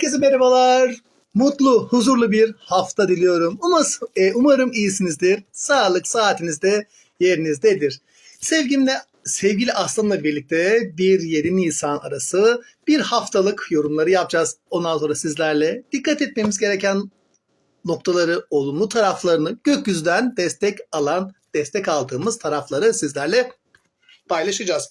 Herkese merhabalar. Mutlu, huzurlu bir hafta diliyorum. Umas, e, umarım iyisinizdir. Sağlık saatiniz de yerinizdedir. Sevgimle, sevgili Aslan'la birlikte 1-7 Nisan arası bir haftalık yorumları yapacağız. Ondan sonra sizlerle dikkat etmemiz gereken noktaları, olumlu taraflarını, gökyüzünden destek alan, destek aldığımız tarafları sizlerle paylaşacağız.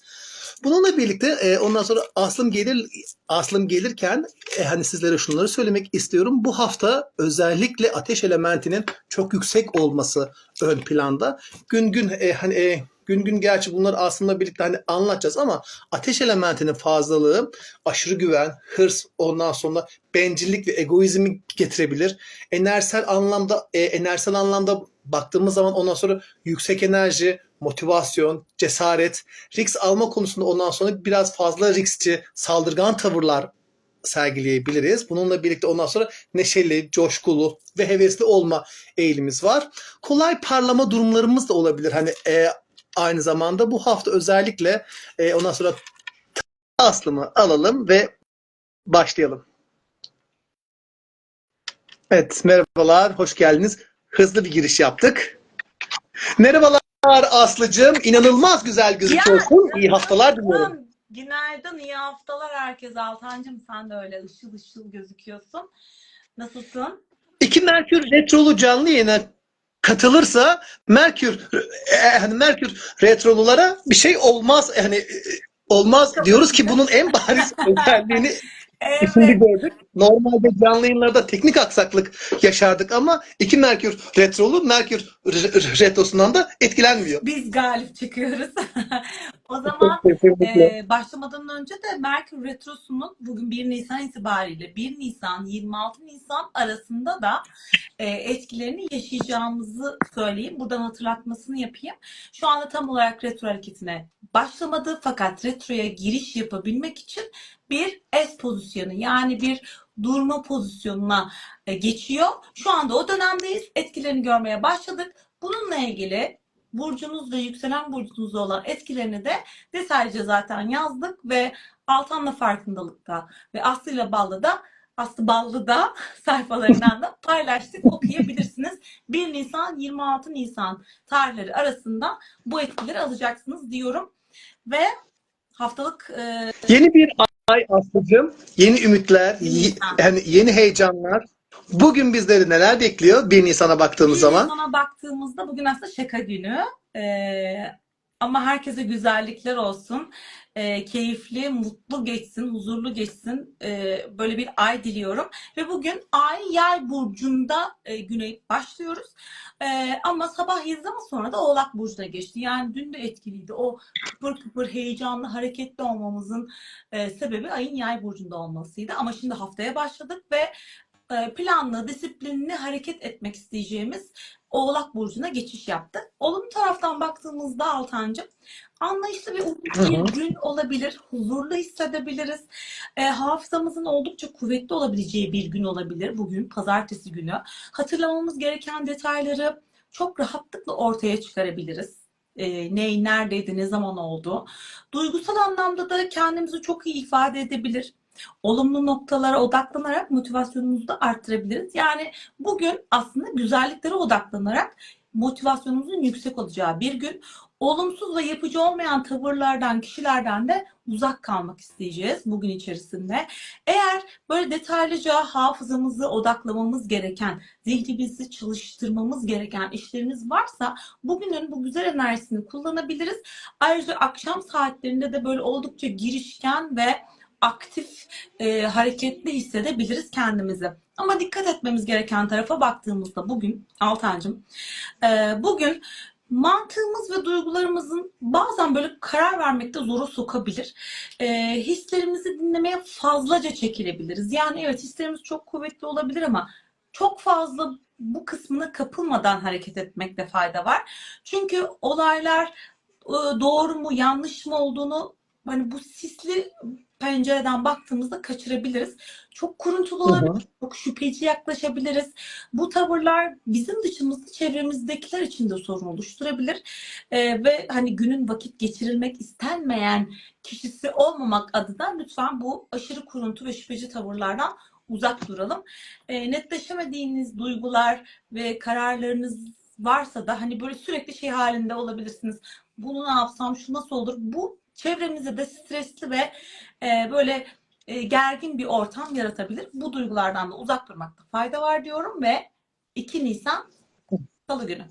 Bununla birlikte e, ondan sonra Aslım gelir Aslım gelirken e, hani sizlere şunları söylemek istiyorum. Bu hafta özellikle ateş elementinin çok yüksek olması ön planda. Gün gün e, hani e, gün gün gerçi bunları aslında birlikte hani anlatacağız ama ateş elementinin fazlalığı aşırı güven, hırs, ondan sonra bencillik ve egoizmi getirebilir. Enerjisel anlamda e, enerjisel anlamda baktığımız zaman ondan sonra yüksek enerji, motivasyon, cesaret, risk alma konusunda ondan sonra biraz fazla riskçi, saldırgan tavırlar sergileyebiliriz. Bununla birlikte ondan sonra neşeli, coşkulu ve hevesli olma eğilimimiz var. Kolay parlama durumlarımız da olabilir. Hani e, aynı zamanda bu hafta özellikle e, ondan sonra aslımı alalım ve başlayalım. Evet, merhabalar, hoş geldiniz. Hızlı bir giriş yaptık. Merhabalar Aslı'cığım, inanılmaz güzel gözüküyorsun. İyi haftalar diliyorum. Günaydın, iyi haftalar herkese. Altancığım sen de öyle ışıl ışıl gözüküyorsun. Nasılsın? İki Merkür Retrolu canlı yayına katılırsa Merkür e, hani Merkür Retrolulara bir şey olmaz hani e, olmaz diyoruz ki bunun en bariz özelliğini şimdi Evet, gördük. Normalde canlı yayınlarda teknik aksaklık yaşardık ama iki Merkür Retrolu Merkür re- re- Retrosundan da etkilenmiyor. biz galip çıkıyoruz. O zaman e, başlamadan önce de Merkür Retrosu'nun bugün 1 Nisan itibariyle 1 Nisan 26 Nisan arasında da e, etkilerini yaşayacağımızı söyleyeyim. Buradan hatırlatmasını yapayım. Şu anda tam olarak retro hareketine başlamadı fakat retroya giriş yapabilmek için bir S pozisyonu yani bir durma pozisyonuna geçiyor. Şu anda o dönemdeyiz. Etkilerini görmeye başladık. Bununla ilgili burcunuz ve yükselen burcunuzda olan etkilerini de detaylıca zaten yazdık ve Altan'la farkındalıkta ve Aslı'yla Ballı'da Aslı Ballı'da sayfalarından da paylaştık. Okuyabilirsiniz. 1 Nisan 26 Nisan tarihleri arasında bu etkileri alacaksınız diyorum. Ve haftalık e, Yeni bir ay Aslı'cığım, yeni ümitler, y- yani yeni heyecanlar. Bugün bizleri neler bekliyor 1 Nisan'a baktığımız 1 zaman? Nisan'a baktığımızda bugün aslında şaka günü. Ee, ama herkese güzellikler olsun. Ee, keyifli, mutlu geçsin, huzurlu geçsin. Ee, böyle bir ay diliyorum. Ve bugün Ay Yay burcunda e, güne başlıyoruz. Ee, ama sabah 7'den sonra da Oğlak burcuna geçti. Yani dün de etkiliydi. O kıpır kıpır heyecanlı, hareketli olmamızın e, sebebi ayın Yay burcunda olmasıydı. Ama şimdi haftaya başladık ve e, planlı, disiplinli hareket etmek isteyeceğimiz Oğlak Burcu'na geçiş yaptık. Olumlu taraftan baktığımızda Altancığım, anlayışlı ve bir gün olabilir, huzurlu hissedebiliriz. E, hafızamızın oldukça kuvvetli olabileceği bir gün olabilir bugün, pazartesi günü. Hatırlamamız gereken detayları çok rahatlıkla ortaya çıkarabiliriz. E, ne, neredeydi, ne zaman oldu. Duygusal anlamda da kendimizi çok iyi ifade edebilir olumlu noktalara odaklanarak motivasyonumuzu da arttırabiliriz. Yani bugün aslında güzelliklere odaklanarak motivasyonumuzun yüksek olacağı bir gün. Olumsuz ve yapıcı olmayan tavırlardan, kişilerden de uzak kalmak isteyeceğiz bugün içerisinde. Eğer böyle detaylıca hafızamızı odaklamamız gereken, zihnimizi çalıştırmamız gereken işleriniz varsa bugünün bu güzel enerjisini kullanabiliriz. Ayrıca akşam saatlerinde de böyle oldukça girişken ve aktif, e, hareketli hissedebiliriz kendimizi. Ama dikkat etmemiz gereken tarafa baktığımızda bugün Altancığım, e, bugün mantığımız ve duygularımızın bazen böyle karar vermekte zora sokabilir. E, hislerimizi dinlemeye fazlaca çekilebiliriz. Yani evet hislerimiz çok kuvvetli olabilir ama çok fazla bu kısmına kapılmadan hareket etmekte fayda var. Çünkü olaylar e, doğru mu yanlış mı olduğunu hani bu sisli pencereden baktığımızda kaçırabiliriz. Çok kuruntulu olabilir, çok şüpheci yaklaşabiliriz. Bu tavırlar bizim dışımızda çevremizdekiler için de sorun oluşturabilir. Ee, ve hani günün vakit geçirilmek istenmeyen kişisi olmamak adına lütfen bu aşırı kuruntu ve şüpheci tavırlardan uzak duralım. E, netleşemediğiniz duygular ve kararlarınız varsa da hani böyle sürekli şey halinde olabilirsiniz. Bunu ne yapsam, şu nasıl olur? Bu çevremizde de stresli ve e, böyle e, gergin bir ortam yaratabilir. Bu duygulardan da uzak durmakta fayda var diyorum ve 2 Nisan Salı günü.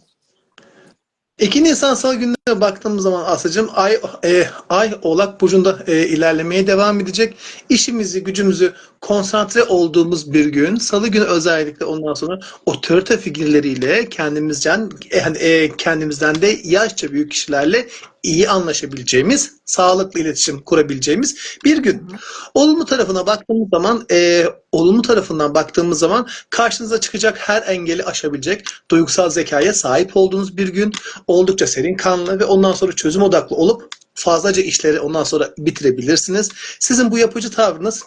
2 Nisan Salı gününe baktığımız zaman Aslı'cığım ay, e, ay Oğlak Burcu'nda e, ilerlemeye devam edecek. İşimizi, gücümüzü konsantre olduğumuz bir gün. Salı günü özellikle ondan sonra otorite figürleriyle kendimizden, yani, e, kendimizden de yaşça büyük kişilerle iyi anlaşabileceğimiz, sağlıklı iletişim kurabileceğimiz bir gün. Olumlu tarafına baktığımız zaman, e, olumlu tarafından baktığımız zaman karşınıza çıkacak her engeli aşabilecek duygusal zekaya sahip olduğunuz bir gün. Oldukça serin kanlı ve ondan sonra çözüm odaklı olup fazlaca işleri ondan sonra bitirebilirsiniz. Sizin bu yapıcı tavrınız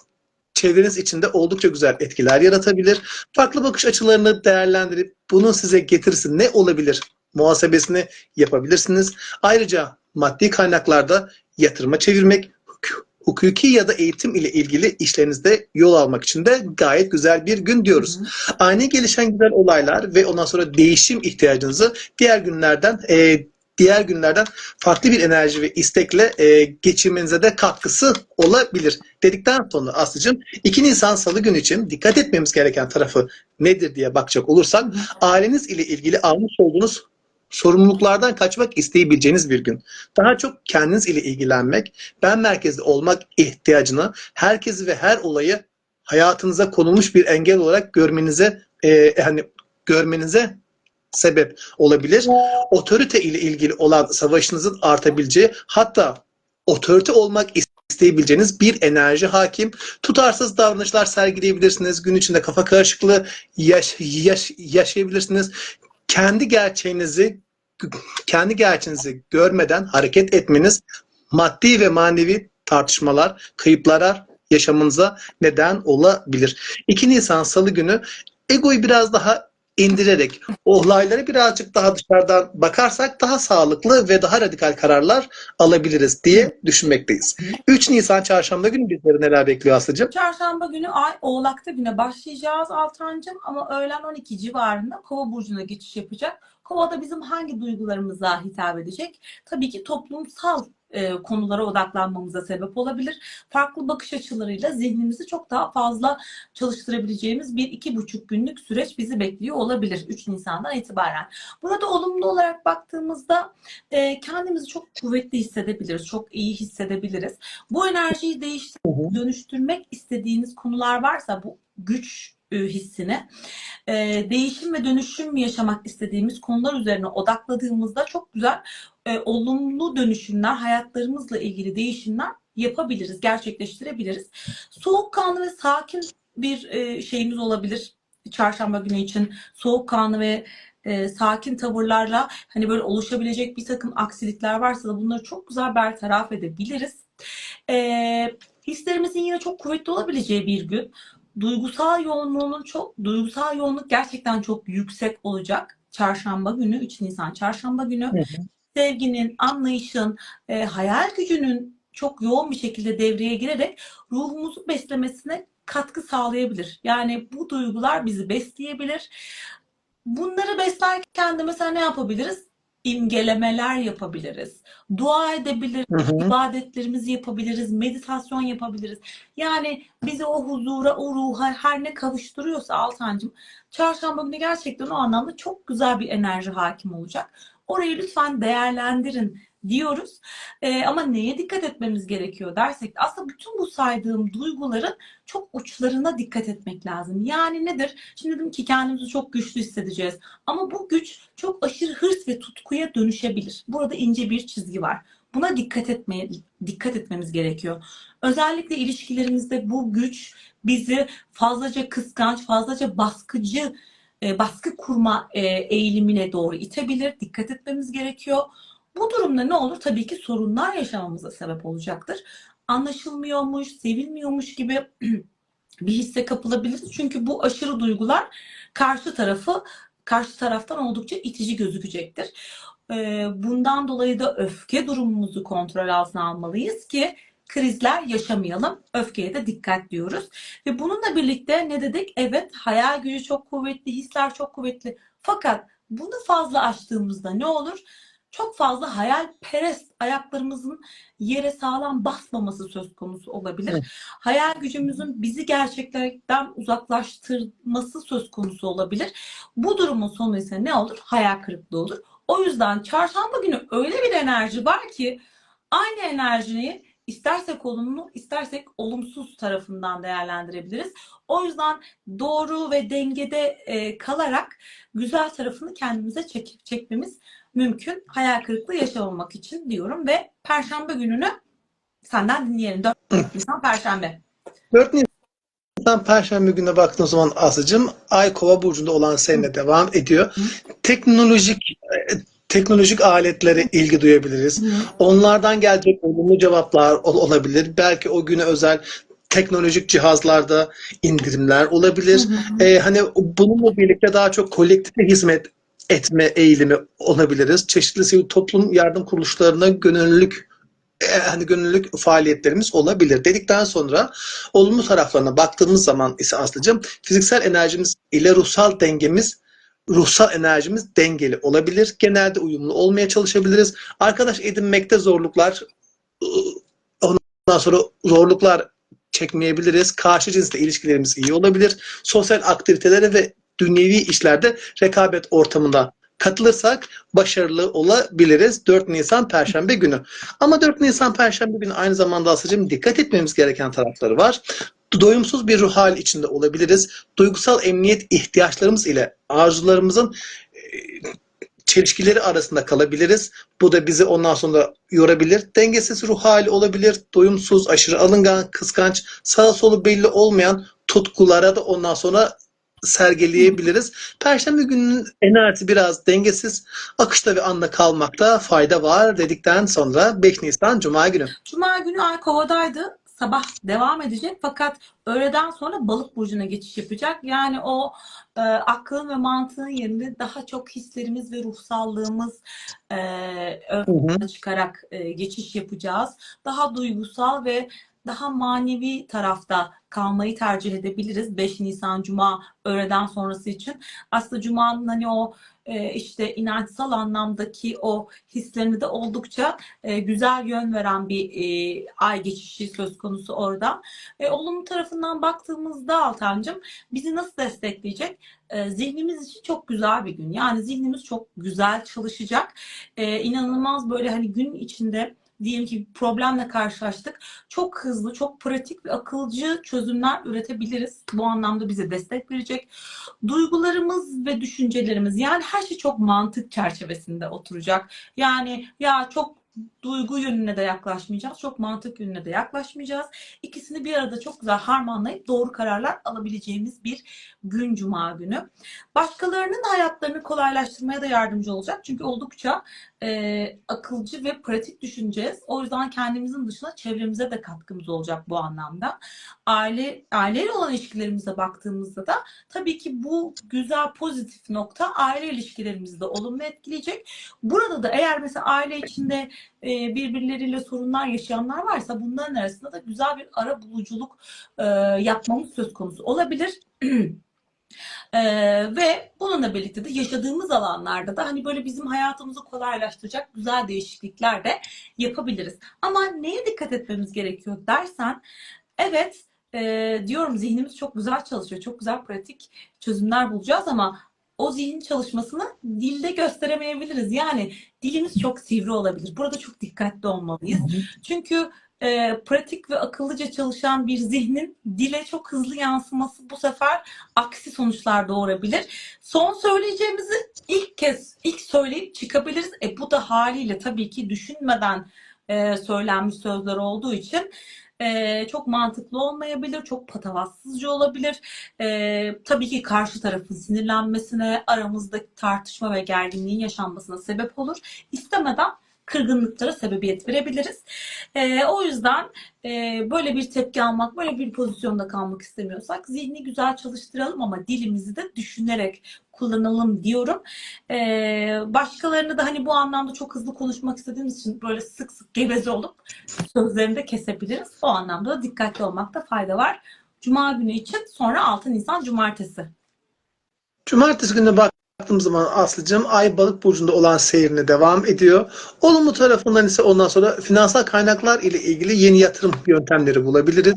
çevreniz içinde oldukça güzel etkiler yaratabilir. Farklı bakış açılarını değerlendirip bunun size getirisi ne olabilir muhasebesini yapabilirsiniz. Ayrıca maddi kaynaklarda yatırıma çevirmek, hukuki ya da eğitim ile ilgili işlerinizde yol almak için de gayet güzel bir gün diyoruz. Ani gelişen güzel olaylar ve ondan sonra değişim ihtiyacınızı diğer günlerden e, diğer günlerden farklı bir enerji ve istekle e, geçirmenize de katkısı olabilir. Dedikten sonra Aslı'cığım 2 Nisan Salı günü için dikkat etmemiz gereken tarafı nedir diye bakacak olursak aileniz ile ilgili almış olduğunuz sorumluluklardan kaçmak isteyebileceğiniz bir gün. Daha çok kendiniz ile ilgilenmek, ben merkezde olmak ihtiyacını herkesi ve her olayı hayatınıza konulmuş bir engel olarak görmenize e, hani görmenize sebep olabilir. Otorite ile ilgili olan savaşınızın artabileceği hatta otorite olmak isteyebileceğiniz bir enerji hakim. Tutarsız davranışlar sergileyebilirsiniz. Gün içinde kafa karışıklığı yaş- yaş- yaşayabilirsiniz. Kendi gerçeğinizi kendi gerçeğinizi görmeden hareket etmeniz maddi ve manevi tartışmalar, kayıplara yaşamınıza neden olabilir. 2 Nisan Salı günü egoyu biraz daha indirerek olaylara birazcık daha dışarıdan bakarsak daha sağlıklı ve daha radikal kararlar alabiliriz diye düşünmekteyiz. 3 Nisan Çarşamba günü bizleri neler bekliyor Aslı'cığım? Çarşamba günü Ay Oğlak'ta güne başlayacağız Altancığım ama öğlen 12 civarında Kova burcuna geçiş yapacak. Kova'da bizim hangi duygularımıza hitap edecek? Tabii ki toplumsal e, konulara odaklanmamıza sebep olabilir. Farklı bakış açılarıyla zihnimizi çok daha fazla çalıştırabileceğimiz bir iki buçuk günlük süreç bizi bekliyor olabilir 3 Nisan'dan itibaren. Burada olumlu olarak baktığımızda e, kendimizi çok kuvvetli hissedebiliriz, çok iyi hissedebiliriz. Bu enerjiyi değiştirmek, dönüştürmek istediğiniz konular varsa bu güç e, hissini e, değişim ve dönüşüm yaşamak istediğimiz konular üzerine odakladığımızda çok güzel olumlu dönüşümler, hayatlarımızla ilgili değişimler yapabiliriz, gerçekleştirebiliriz. Soğukkanlı ve sakin bir şeyimiz olabilir çarşamba günü için. Soğukkanlı ve e, sakin tavırlarla hani böyle oluşabilecek bir takım aksilikler varsa da bunları çok güzel bertaraf edebiliriz. E, hislerimizin yine çok kuvvetli olabileceği bir gün. Duygusal yoğunluğunun çok, duygusal yoğunluk gerçekten çok yüksek olacak. Çarşamba günü, 3 Nisan çarşamba günü sevginin, anlayışın, e, hayal gücünün çok yoğun bir şekilde devreye girerek ruhumuzu beslemesine katkı sağlayabilir. Yani bu duygular bizi besleyebilir. Bunları beslerken de mesela ne yapabiliriz? İmgelemeler yapabiliriz. Dua edebiliriz. Hı hı. ibadetlerimizi yapabiliriz, meditasyon yapabiliriz. Yani bizi o huzura, o ruha her ne kavuşturuyorsa Altancığım, çarşamba günü gerçekten o anlamda çok güzel bir enerji hakim olacak. Orayı lütfen değerlendirin diyoruz. Ee, ama neye dikkat etmemiz gerekiyor dersek aslında bütün bu saydığım duyguların çok uçlarına dikkat etmek lazım. Yani nedir? Şimdi dedim ki kendimizi çok güçlü hissedeceğiz. Ama bu güç çok aşırı hırs ve tutkuya dönüşebilir. Burada ince bir çizgi var. Buna dikkat etmeye dikkat etmemiz gerekiyor. Özellikle ilişkilerimizde bu güç bizi fazlaca kıskanç, fazlaca baskıcı, e, baskı kurma e, eğilimine doğru itebilir. Dikkat etmemiz gerekiyor. Bu durumda ne olur? Tabii ki sorunlar yaşamamıza sebep olacaktır. Anlaşılmıyormuş, sevilmiyormuş gibi bir hisse kapılabiliriz. Çünkü bu aşırı duygular karşı tarafı karşı taraftan oldukça itici gözükecektir. Ee, Bundan dolayı da öfke durumumuzu kontrol altına almalıyız ki krizler yaşamayalım. Öfkeye de dikkat diyoruz. Ve bununla birlikte ne dedik? Evet hayal gücü çok kuvvetli, hisler çok kuvvetli. Fakat bunu fazla açtığımızda ne olur? Çok fazla hayalperest ayaklarımızın yere sağlam basmaması söz konusu olabilir. Evet. Hayal gücümüzün bizi gerçeklerden uzaklaştırması söz konusu olabilir. Bu durumun sonu ise ne olur? Hayal kırıklığı olur. O yüzden çarşamba günü öyle bir enerji var ki aynı enerjiyi istersek olumlu, istersek olumsuz tarafından değerlendirebiliriz. O yüzden doğru ve dengede e, kalarak güzel tarafını kendimize çekip çekmemiz mümkün. Hayal kırıklığı yaşamamak için diyorum ve Perşembe gününü senden dinleyelim. 4 Nisan Perşembe. 4 Nisan Perşembe gününe baktığım zaman Aslı'cığım Ay Kova burcunda olan seninle devam ediyor. Teknolojik e, teknolojik aletlere ilgi duyabiliriz. Onlardan gelecek olumlu cevaplar ol- olabilir. Belki o güne özel teknolojik cihazlarda indirimler olabilir. Ee, hani bununla birlikte daha çok kolektife hizmet etme eğilimi olabiliriz. Çeşitli sivil toplum yardım kuruluşlarına gönüllülük e, hani gönüllülük faaliyetlerimiz olabilir dedikten sonra olumlu taraflarına baktığımız zaman ise Aslı'cığım fiziksel enerjimiz ile ruhsal dengemiz ruhsal enerjimiz dengeli olabilir. Genelde uyumlu olmaya çalışabiliriz. Arkadaş edinmekte zorluklar ıı, ondan sonra zorluklar çekmeyebiliriz. Karşı cinsle ilişkilerimiz iyi olabilir. Sosyal aktivitelere ve dünyevi işlerde rekabet ortamında katılırsak başarılı olabiliriz 4 Nisan Perşembe günü. Ama 4 Nisan Perşembe günü aynı zamanda Aslı'cığım dikkat etmemiz gereken tarafları var. Doyumsuz bir ruh hali içinde olabiliriz. Duygusal emniyet ihtiyaçlarımız ile arzularımızın e, çelişkileri arasında kalabiliriz. Bu da bizi ondan sonra yorabilir. Dengesiz ruh hali olabilir. Doyumsuz, aşırı alıngan, kıskanç, sağa solu belli olmayan tutkulara da ondan sonra sergileyebiliriz. Perşembe gününün enerjisi biraz dengesiz. Akışta ve anda kalmakta fayda var dedikten sonra 5 Nisan Cuma günü. Cuma günü Ay Kova'daydı. Sabah devam edecek fakat öğleden sonra Balık burcuna geçiş yapacak. Yani o e, aklın ve mantığın yerine daha çok hislerimiz ve ruhsallığımız e, ön çıkarak e, geçiş yapacağız. Daha duygusal ve daha manevi tarafta kalmayı tercih edebiliriz 5 Nisan Cuma öğleden sonrası için. Aslında Cuma'nın hani o e, işte inançsal anlamdaki o hislerini de oldukça e, güzel yön veren bir e, ay geçişi söz konusu orada. E, olumlu tarafından baktığımızda Altancığım bizi nasıl destekleyecek? Zihnimiz için çok güzel bir gün. Yani zihnimiz çok güzel çalışacak. E, inanılmaz böyle hani gün içinde diyelim ki problemle karşılaştık. Çok hızlı, çok pratik ve akılcı çözümler üretebiliriz. Bu anlamda bize destek verecek. Duygularımız ve düşüncelerimiz yani her şey çok mantık çerçevesinde oturacak. Yani ya çok duygu yönüne de yaklaşmayacağız. Çok mantık yönüne de yaklaşmayacağız. İkisini bir arada çok güzel harmanlayıp doğru kararlar alabileceğimiz bir gün cuma günü. Başkalarının hayatlarını kolaylaştırmaya da yardımcı olacak. Çünkü oldukça e, akılcı ve pratik düşüneceğiz. O yüzden kendimizin dışında çevremize de katkımız olacak bu anlamda. Aile aileyle olan ilişkilerimize baktığımızda da tabii ki bu güzel pozitif nokta aile ilişkilerimizi de olumlu etkileyecek. Burada da eğer mesela aile içinde e, birbirleriyle sorunlar yaşayanlar varsa bunların arasında da güzel bir ara buluculuk e, yapmamız söz konusu olabilir. Ee, ve bununla birlikte de yaşadığımız alanlarda da hani böyle bizim hayatımızı kolaylaştıracak güzel değişiklikler de yapabiliriz. Ama neye dikkat etmemiz gerekiyor dersen evet e, diyorum zihnimiz çok güzel çalışıyor. Çok güzel pratik çözümler bulacağız ama o zihin çalışmasını dilde gösteremeyebiliriz. Yani dilimiz çok sivri olabilir. Burada çok dikkatli olmalıyız. Çünkü e, pratik ve akıllıca çalışan bir zihnin dile çok hızlı yansıması bu sefer aksi sonuçlar doğurabilir. Son söyleyeceğimizi ilk kez ilk söyleyip çıkabiliriz. E bu da haliyle tabii ki düşünmeden e, söylenmiş sözler olduğu için çok mantıklı olmayabilir, çok patavatsızca olabilir. Tabii ki karşı tarafın sinirlenmesine, aramızdaki tartışma ve gerginliğin yaşanmasına sebep olur. İstemeden kırgınlıklara sebebiyet verebiliriz. Ee, o yüzden e, böyle bir tepki almak, böyle bir pozisyonda kalmak istemiyorsak zihni güzel çalıştıralım ama dilimizi de düşünerek kullanalım diyorum. Ee, başkalarını da hani bu anlamda çok hızlı konuşmak istediğimiz için böyle sık sık geveze olup sözlerini de kesebiliriz. O anlamda da dikkatli olmakta fayda var. Cuma günü için sonra 6 Nisan Cumartesi. Cumartesi gününe baktığımız zaman Aslı'cığım Ay Balık burcunda olan seyrine devam ediyor. Olumlu tarafından ise ondan sonra finansal kaynaklar ile ilgili yeni yatırım yöntemleri bulabiliriz.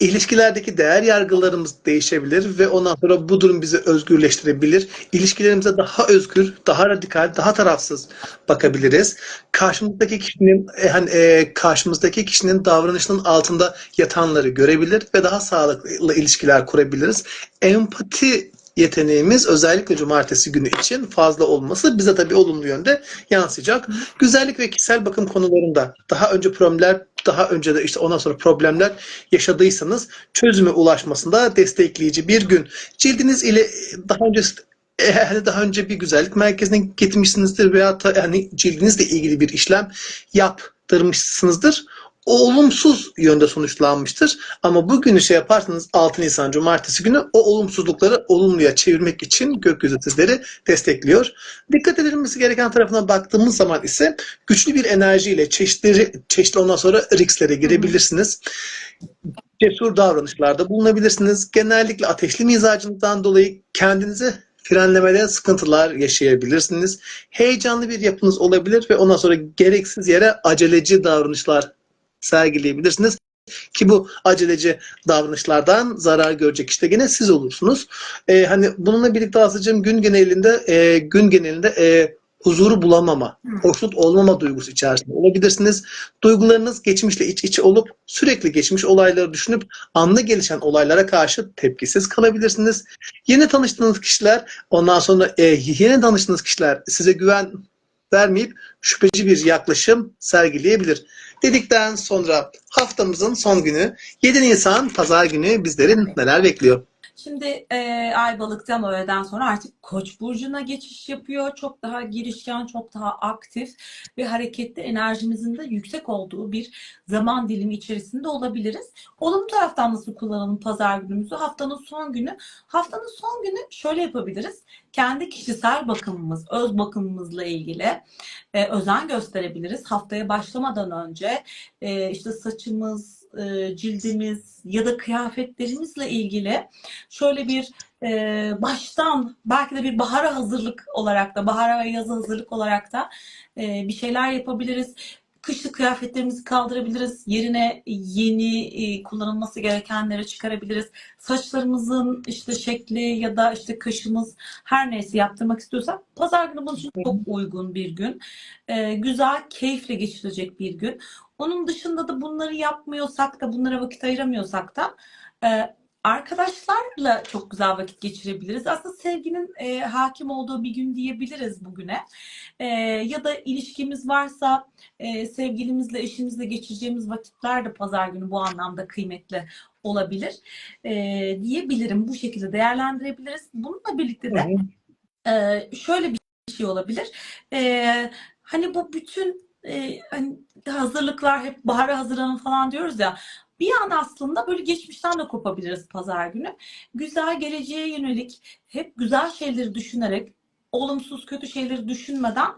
İlişkilerdeki değer yargılarımız değişebilir ve ondan sonra bu durum bizi özgürleştirebilir. İlişkilerimize daha özgür, daha radikal, daha tarafsız bakabiliriz. Karşımızdaki kişinin e, hani e, karşımızdaki kişinin davranışının altında yatanları görebilir ve daha sağlıklı ilişkiler kurabiliriz. Empati yeteneğimiz özellikle cumartesi günü için fazla olması bize tabii olumlu yönde yansıyacak. Güzellik ve kişisel bakım konularında daha önce problemler, daha önce de işte ondan sonra problemler yaşadıysanız çözüme ulaşmasında destekleyici bir gün. Cildiniz ile daha önce eğer daha önce bir güzellik merkezine gitmişsinizdir veya da yani cildinizle ilgili bir işlem yaptırmışsınızdır. O olumsuz yönde sonuçlanmıştır. Ama bugünü şey yaparsanız 6 Nisan Cumartesi günü o olumsuzlukları olumluya çevirmek için gökyüzü sizleri destekliyor. Dikkat edilmesi gereken tarafına baktığımız zaman ise güçlü bir enerjiyle çeşitli, çeşitli ondan sonra risklere girebilirsiniz. Cesur davranışlarda bulunabilirsiniz. Genellikle ateşli mizacınızdan dolayı kendinize frenlemede sıkıntılar yaşayabilirsiniz. Heyecanlı bir yapınız olabilir ve ondan sonra gereksiz yere aceleci davranışlar sergileyebilirsiniz. Ki bu aceleci davranışlardan zarar görecek işte gene siz olursunuz. Ee, hani bununla birlikte Aslı'cığım gün genelinde e, gün genelinde e, huzuru bulamama, hoşnut olmama duygusu içerisinde olabilirsiniz. Duygularınız geçmişle iç içe olup sürekli geçmiş olayları düşünüp anlı gelişen olaylara karşı tepkisiz kalabilirsiniz. Yeni tanıştığınız kişiler, ondan sonra e, yeni tanıştığınız kişiler size güven vermeyip şüpheci bir yaklaşım sergileyebilir. Dedikten sonra haftamızın son günü 7 Nisan Pazar günü bizleri neler bekliyor? Şimdi e, Ay Balık'tan öğleden sonra artık Koç burcuna geçiş yapıyor. Çok daha girişken, çok daha aktif ve hareketli enerjimizin de yüksek olduğu bir zaman dilimi içerisinde olabiliriz. Olumlu taraftan nasıl kullanalım pazar günümüzü? Haftanın son günü. Haftanın son günü şöyle yapabiliriz. Kendi kişisel bakımımız, öz bakımımızla ilgili e, özen gösterebiliriz. Haftaya başlamadan önce e, işte saçımız, e, cildimiz ya da kıyafetlerimizle ilgili şöyle bir e, baştan belki de bir bahara hazırlık olarak da bahara ve yaza hazırlık olarak da e, bir şeyler yapabiliriz. Kışlık kıyafetlerimizi kaldırabiliriz. Yerine yeni e, kullanılması gerekenleri çıkarabiliriz. Saçlarımızın işte şekli ya da işte kaşımız her neyse yaptırmak istiyorsak pazar günü bunun için çok uygun bir gün. E, güzel, keyifle geçirecek bir gün. Onun dışında da bunları yapmıyorsak da bunlara vakit ayıramıyorsak da e, arkadaşlarla çok güzel vakit geçirebiliriz. Aslında sevginin e, hakim olduğu bir gün diyebiliriz bugüne. E, ya da ilişkimiz varsa e, sevgilimizle, eşimizle geçireceğimiz vakitler de pazar günü bu anlamda kıymetli olabilir e, diyebilirim. Bu şekilde değerlendirebiliriz. Bununla birlikte de e, şöyle bir şey olabilir. E, hani bu bütün e, hani hazırlıklar hep bahara hazırlanın falan diyoruz ya. Bir an aslında böyle geçmişten de kopabiliriz pazar günü. Güzel geleceğe yönelik hep güzel şeyleri düşünerek olumsuz kötü şeyleri düşünmeden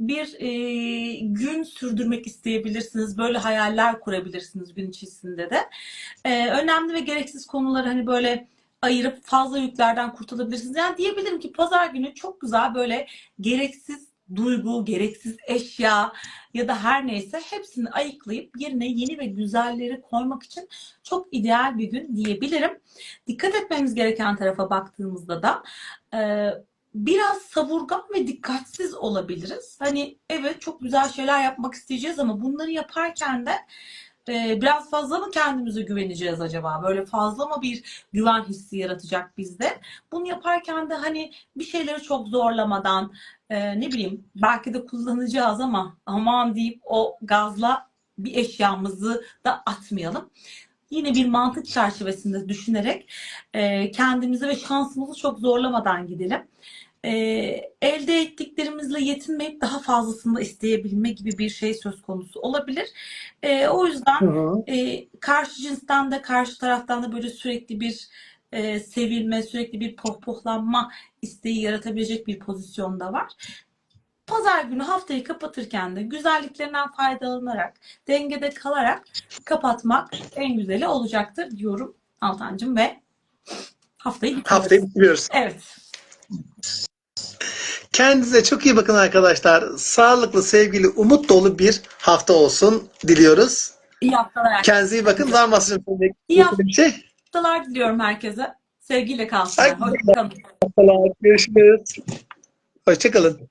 bir e, gün sürdürmek isteyebilirsiniz. Böyle hayaller kurabilirsiniz gün içerisinde de. E, önemli ve gereksiz konuları hani böyle ayırıp fazla yüklerden kurtulabilirsiniz. Yani diyebilirim ki pazar günü çok güzel böyle gereksiz duygu, gereksiz eşya ya da her neyse hepsini ayıklayıp yerine yeni ve güzelleri koymak için çok ideal bir gün diyebilirim. Dikkat etmemiz gereken tarafa baktığımızda da e, biraz savurgan ve dikkatsiz olabiliriz. Hani evet çok güzel şeyler yapmak isteyeceğiz ama bunları yaparken de e, biraz fazla mı kendimize güveneceğiz acaba? Böyle fazla mı bir güven hissi yaratacak bizde? Bunu yaparken de hani bir şeyleri çok zorlamadan e, ne bileyim belki de kullanacağız ama aman deyip o gazla bir eşyamızı da atmayalım. Yine bir mantık çerçevesinde düşünerek e, kendimizi ve şansımızı çok zorlamadan gidelim. e, elde ettiklerimizle yetinmeyip daha fazlasını da isteyebilme gibi bir şey söz konusu olabilir. E, o yüzden Hı hı. e, karşı cinsten de karşı taraftan da böyle sürekli bir e, sevilme, sürekli bir pohpohlanma isteği yaratabilecek bir pozisyonda var. Pazar günü haftayı kapatırken de güzelliklerinden faydalanarak, dengede kalarak kapatmak en güzeli olacaktır diyorum Altancığım ve haftayı bitiriyoruz. Haftayı bitiriyoruz. Evet. Kendinize çok iyi bakın arkadaşlar. Sağlıklı, sevgili, umut dolu bir hafta olsun diliyoruz. İyi haftalar. Kendinize iyi bakın. Var mı istediğin bir şey? Haftalar diliyorum herkese. Sevgiyle kalsınlar. Hoşçakalın. Görüşürüz. Hoşçakalın.